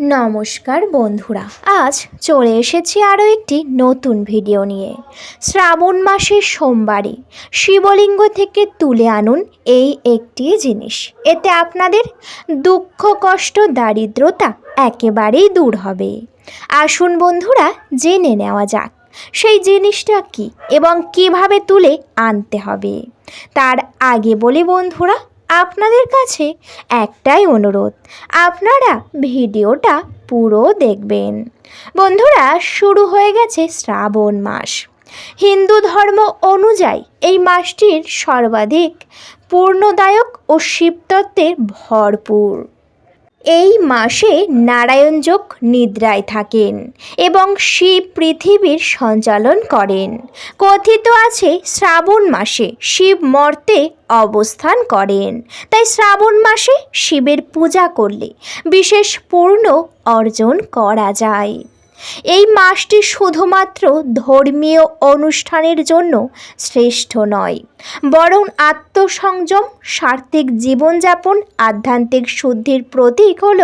নমস্কার বন্ধুরা, আজ চলে এসেছি আরও একটি নতুন ভিডিও নিয়ে। শ্রাবণ মাসের সোমবারে শিবলিঙ্গ থেকে তুলে আনুন এই একটি জিনিস। এতে আপনাদের দুঃখ, কষ্ট, দারিদ্রতা একেবারেই দূর হবে। আসুন বন্ধুরা, জেনে নেওয়া যাক সেই জিনিসটা কি এবং কীভাবে তুলে আনতে হবে। তার আগে বলি বন্ধুরা আপনাদের কাছে একটাই অনুরোধ, আপনারা ভিডিওটা পুরো দেখবেন। বন্ধুরা, শুরু হয়ে গেছে শ্রাবণ মাস। হিন্দু ধর্ম অনুযায়ী এই মাসটির সর্বাধিক পূর্ণদায়ক ও শিবতত্ত্বের ভরপুর। এই মাসে নারায়ণযোগ নিদ্রায় থাকেন এবং শিব পৃথিবীর সঞ্চালন করেন। কথিত আছে, শ্রাবণ মাসে শিব মর্তে অবস্থান করেন। তাই শ্রাবণ মাসে শিবের পূজা করলে বিশেষ পূর্ণ অর্জন করা যায়। এই মাসটি শুধুমাত্র ধর্মীয় অনুষ্ঠানের জন্য শ্রেষ্ঠ নয়, বরং আত্মসংযম, সার্থিক জীবনযাপন, আধ্যাত্মিক শুদ্ধির প্রতীক হল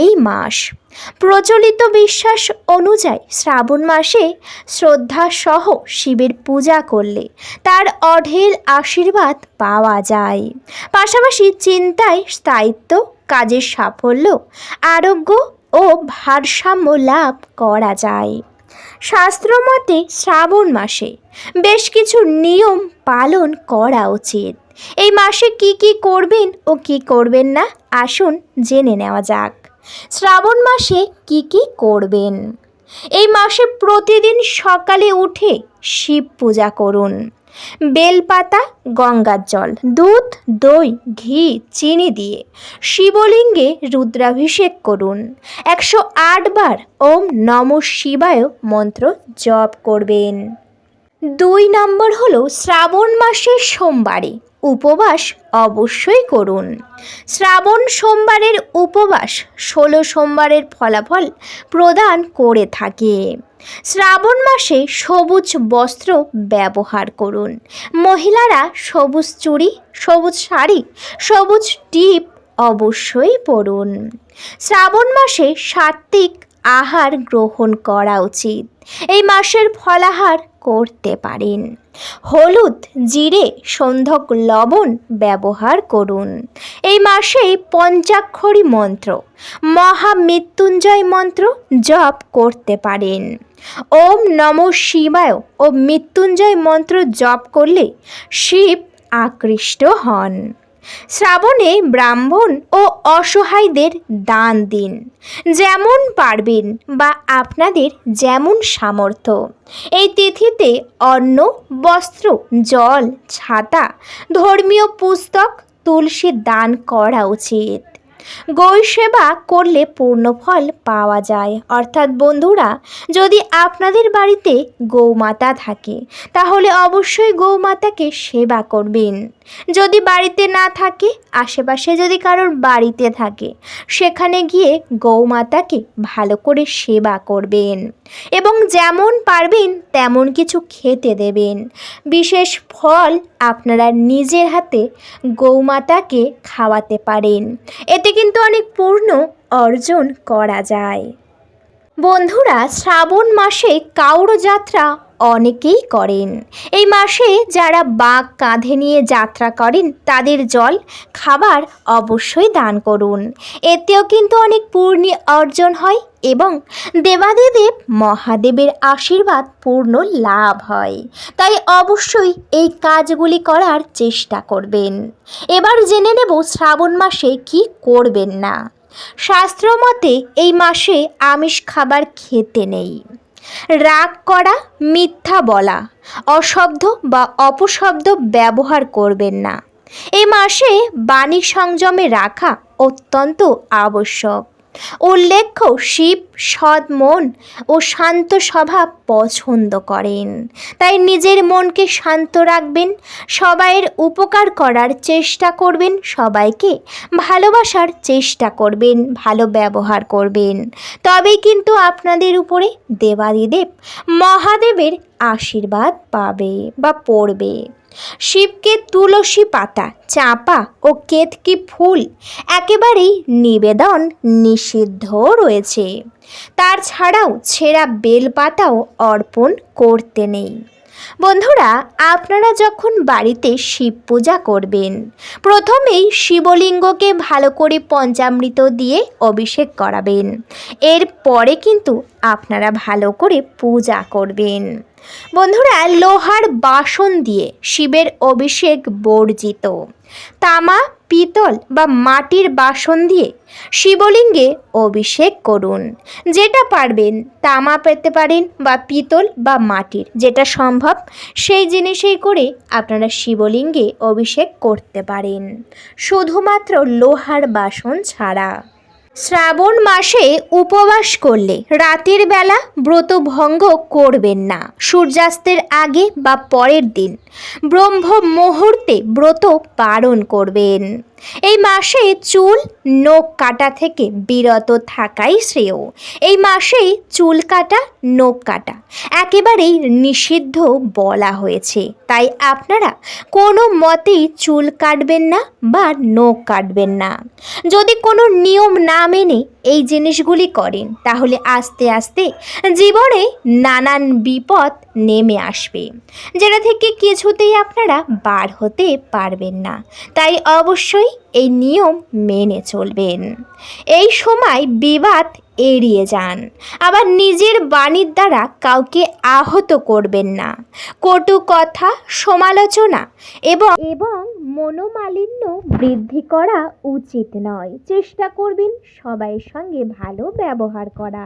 এই মাস। প্রচলিত বিশ্বাস অনুযায়ী শ্রাবণ মাসে শ্রদ্ধা সহ শিবের পূজা করলে তার অঢেল আশীর্বাদ পাওয়া যায়। পাশাপাশি চিন্তায় স্থায়িত্ব, কাজের সাফল্য, আরোগ্য ও ভারসাম্য লাভ করা যায়। শাস্ত্রমতে শ্রাবণ মাসে বেশ কিছু নিয়ম পালন করা উচিত। এই মাসে কি কি করবেন ও কি করবেন না, আসুন জেনে নেওয়া যাক। শ্রাবণ মাসে কি কি করবেন? এই মাসে প্রতিদিন সকালে উঠে শিব পূজা করুন। বেলপাতা, গঙ্গার জল, দুধ, দই, ঘি, চিনি দিয়ে শিবলিঙ্গে রুদ্রাভিষেক করুন। একশো আট বার ওম নম শিবায় মন্ত্র জপ করবেন। দুই নম্বর হলো শ্রাবণ মাসের সোমবারে। উপবাস অবশ্যই করুন। শ্রাবণ সোমবারের উপবাস ষোলো সোমবারের ফলাফল প্রদান করে থাকে। শ্রাবণ মাসে সবুজ বস্ত্র ব্যবহার করুন। মহিলারা সবুজ চুড়ি, সবুজ শাড়ি, সবুজ টিপ অবশ্যই পরুন। শ্রাবণ মাসে সাত্ত্বিক আহার গ্রহণ করা উচিত। এই মাসের ফলাহার করতে পারেন। হলুদ, জিরে, সন্ধক, লবণ ব্যবহার করুন। এই মাসে পঞ্চাক্ষরী মন্ত্র মহামৃত্যুঞ্জয় মন্ত্র জপ করতে পারেন। ওম নম শিবায় ও মৃত্যুঞ্জয় মন্ত্র জপ করলে শিব আকৃষ্ট হন। শ্রাবণে ব্রাহ্মণ ও অসহায়দের দান দিন, যেমন পারবেন বা আপনাদের যেমন সামর্থ্য। এই তিথিতে অন্ন, বস্ত্র, জল, ছাতা, ধর্মীয় পুস্তক, তুলসী দান করা উচিত। গৈ সেবা করলে পূর্ণ ফল পাওয়া যায়। অর্থাৎ বন্ধুরা, যদি আপনাদের বাড়িতে গৌমাতা থাকে, তাহলে অবশ্যই গৌমাতাকে সেবা করবেন। যদি বাড়িতে না থাকে, আশেপাশে যদি কারোর বাড়িতে থাকে, সেখানে গিয়ে গৌমাতাকে ভালো করে সেবা করবেন এবং যেমন পারবেন তেমন কিছু খেতে দেবেন। বিশেষ ফল আপনারা নিজের হাতে গৌমাতাকে খাওয়াতে পারেন। এতে কিন্তু অনেক পূর্ণ অর্জন করা যায়। বন্ধুরা, শ্রাবণ মাসে কাউর যাত্রা অনেকেই করেন। এই মাসে যারা বাঘ কাঁধে নিয়ে যাত্রা করেন, তাদের জল খাবার অবশ্যই দান করুন। এতেও কিন্তু অনেক পূর্ণি অর্জন হয় এবং দেবাদিদেব মহাদেবের আশীর্বাদ পূর্ণ লাভ হয়। তাই অবশ্যই এই কাজগুলি করার চেষ্টা করবেন। এবার জেনে নেব শ্রাবণ মাসে কি করবেন না। শাস্ত্রমতে এই মাসে আমিষ খাবার খেতে নেই। রাগ করা, মিথ্যা বলা, অশব্দ বা অপশব্দ ব্যবহার করবেন না। এ মাসে বাণী সংযমে রাখা অত্যন্ত আবশ্যক। উল্লেখ্য, শিব, সৎ মন ও শান্ত স্বভাব পছন্দ করেন। তাই নিজের মনকে শান্ত রাখবেন, সবাইয়ের উপকার করার চেষ্টা করবেন, সবাইকে ভালোবাসার চেষ্টা করবেন, ভালো ব্যবহার করবেন। তবেই কিন্তু আপনাদের উপরে দেবাদিদেব মহাদেবের আশীর্বাদ পাবে বা পড়বে। শিবকে তুলসী পাতা, চাঁপা ও কেতকি ফুল, একেবারেই নিবেদন নিষিদ্ধ রয়েছে। তার ছাড়াও ছেঁড়া বেলপাতাও অর্পণ করতে নেই। বন্ধুরা, আপনারা যখন বাড়িতে শিব পূজা করবেন, প্রথমেই শিবলিঙ্গকে ভালো করে পঞ্চামৃত দিয়ে অভিষেক করাবেন। এরপরে কিন্তু আপনারা ভালো করে পূজা করবেন। বন্ধুরা, লোহার বাসন দিয়ে শিবের অভিষেক বর্জিত। তামা, পিতল বা মাটির বাসন দিয়ে শিবলিঙ্গে অভিষেক করুন। যেটা পারবেন তামা পেতে পারেন বা পিতল বা মাটির, যেটা সম্ভব সেই জিনিসেই করে আপনারা শিবলিঙ্গে অভিষেক করতে পারেন। শুধুমাত্র লোহার বাসন ছাড়া। শ্রাবণ মাসে উপবাস করলে রাতের বেলা ব্রত ভঙ্গ করবেন না। সূর্যাস্তের আগে বা পরের দিন ব্রহ্ম মুহূর্তে ব্রত পালন করবেন। এই মাসে চুল নখ কাটা থেকে বিরত থাকাই শ্রেয়। এই মাসে চুল কাটা, নখ কাটা একেবারেই নিষিদ্ধ বলা হয়েছে। তাই আপনারা কোনো মতেই চুল কাটবেন না বা নখ কাটবেন না। যদি কোনো নিয়ম না মেনে এই জিনিসগুলি করেন, তাহলে আস্তে আস্তে জীবনে নানান বিপদ নেমে আসবে, যেটা থেকে কিছুতেই আপনারা বার হতে পারবেন না। তাই অবশ্যই এই নিয়ম মেনে চলবেন। এই সময় বিবাদ এড়িয়ে যান। আবার নিজের বাণীর দ্বারা কাউকে আহত করবেন না। কটু কথা সমালোচনা এবং এবং মনোমালিন্য বৃদ্ধি করা উচিত নয়। চেষ্টা করবেন সবাইয়ের সঙ্গে ভালো ব্যবহার করা।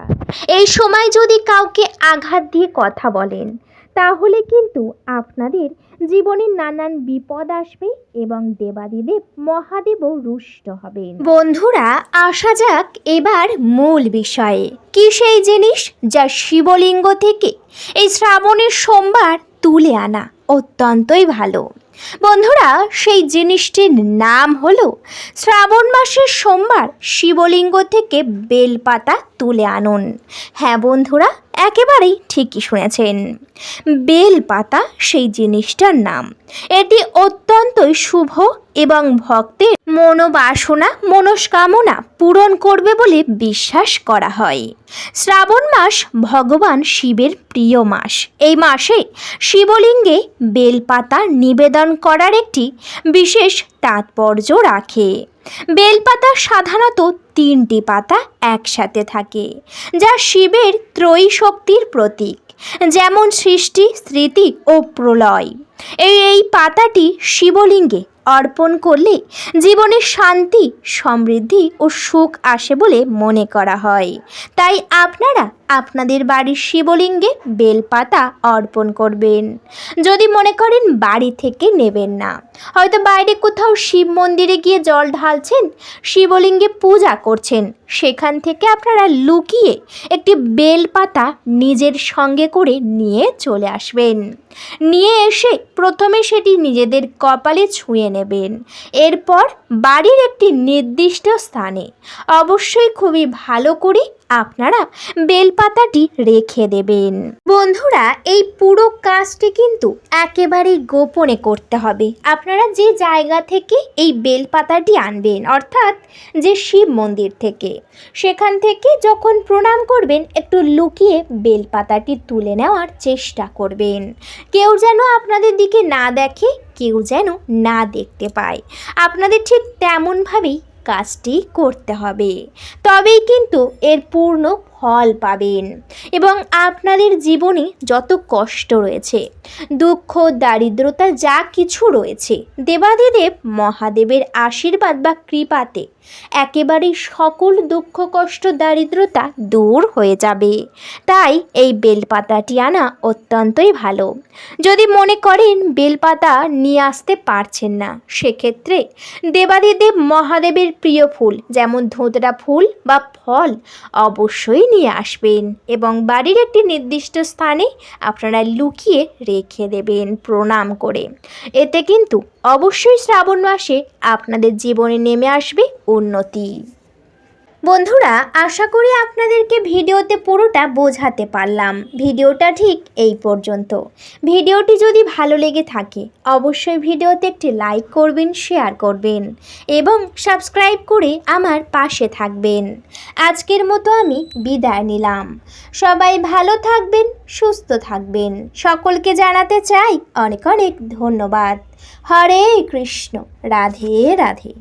এই সময় যদি কাউকে আঘাত দিয়ে কথা বলেন তাহলে কিন্তু আপনাদের জীবনে নানান বিপদ আসবে এবং দেবাদিদেব মহাদেবও রুষ্ট হবেন। বন্ধুরা, আসা যাক এবার মূল বিষয়ে। কি সেই জিনিস যা শিবলিঙ্গ থেকে এই শ্রাবণের সোমবার তুলে আনা অত্যন্তই ভালো? বন্ধুরা, সেই জিনিসটির নাম হলো শ্রাবণ মাসের সোমবার শিবলিঙ্গ থেকে বেলপাতা তুলে আনুন। হ্যাঁ বন্ধুরা একেবারেই ঠিকই শুনেছেন। বেলপাতা সেই জিনিসটার নাম। এটি অত্যন্তই শুভ এবং ভক্তের মনোবাসনা, মনস্কামনা পূরণ করবে বলে বিশ্বাস করা হয়। শ্রাবণ মাস ভগবান শিবের প্রিয় মাস। এই মাসে শিবলিঙ্গে বেলপাতা নিবেদন করার একটি বিশেষ তাৎপর্য রাখে। বেলপাতা সাধারণত তিনটি পাতা একসাথে থাকে, যা শিবের ত্রয়ী শক্তির প্রতীক, যেমন সৃষ্টি, স্মৃতি ও প্রলয়। এই এই পাতাটি শিবলিঙ্গে অর্পণ করলে জীবনে শান্তি, সমৃদ্ধি ও সুখ আসে বলে মনে করা হয়। তাই আপনারা আপনাদের বাড়ির শিবলিঙ্গে বেলপাতা অর্পণ করবেন। যদি মনে করেন বাড়ি থেকে নেবেন না, হয়তো বাইরে কোথাও শিব মন্দিরে গিয়ে জল ঢালছেন, শিবলিঙ্গে পূজা করছেন, সেখান থেকে আপনারা লুকিয়ে একটি বেলপাতা নিজের সঙ্গে করে নিয়ে চলে আসবেন। নিয়ে এসে প্রথমে সেটি নিজেদের কপালে ছুঁয়ে নেবেন। এরপর বাড়ির একটি নির্দিষ্ট স্থানে। অবশ্যই খুবই ভালো করে আপনারা বেলপাতাটি রেখে দেবেন। বন্ধুরা, এই পুরো কাজটি কিন্তু একেবারেই গোপনে করতে হবে। আপনারা যে জায়গা থেকে এই বেলপাতাটি আনবেন, অর্থাৎ যে শিব মন্দির থেকে, সেখান থেকে যখন প্রণাম করবেন, একটু লুকিয়ে বেলপাতাটি তুলে নেওয়ার চেষ্টা করবেন। কেউ যেন আপনাদের দিকে না দেখে, কেউ যেন না দেখতে পায়। আপনাদের ঠিক তেমনভাবেই কাজটি করতে হবে। তবেই কিন্তু এর পূর্ণ ফল পাবেন। এবং আপনাদের জীবনে যত কষ্ট রয়েছে, দুঃখ, দারিদ্রতা, যা কিছু রয়েছে, দেবাদিদেব মহাদেবের আশীর্বাদ বা কৃপাতে একেবারে সকল দুঃখ, কষ্ট, দারিদ্রতা দূর হয়ে যাবে। তাই এই বেলপাতাটি আনা অত্যন্তই ভালো। যদি মনে করেন বেলপাতা নিয়ে আসতে পারছেন না, সেক্ষেত্রে দেবাদিদেব মহাদেবের প্রিয় ফুল, যেমন ধোঁতরা ফুল বা ফল অবশ্যই নিয়ে আসবেন এবং বাড়ির একটি নির্দিষ্ট স্থানে আপনারা লুকিয়ে রেখে দেবেন প্রণাম করে। এতে কিন্তু অবশ্যই শ্রাবণ মাসে আপনাদের জীবনে নেমে আসবে উন্নতি। বন্ধুরা, আশা করি আপনাদেরকে ভিডিওতে পুরোটা বোঝাতে পারলাম। ভিডিওটা ঠিক এই পর্যন্ত। ভিডিওটি যদি ভালো লেগে থাকে, অবশ্যই ভিডিওতে একটি লাইক করবেন, শেয়ার করবেন এবং সাবস্ক্রাইব করে আমার পাশে থাকবেন। আজকের মতো আমি বিদায় নিলাম। সবাই ভালো থাকবেন, সুস্থ থাকবেন। সকলকে জানাতে চাই অনেক অনেক ধন্যবাদ। হরে কৃষ্ণ। রাধে রাধে।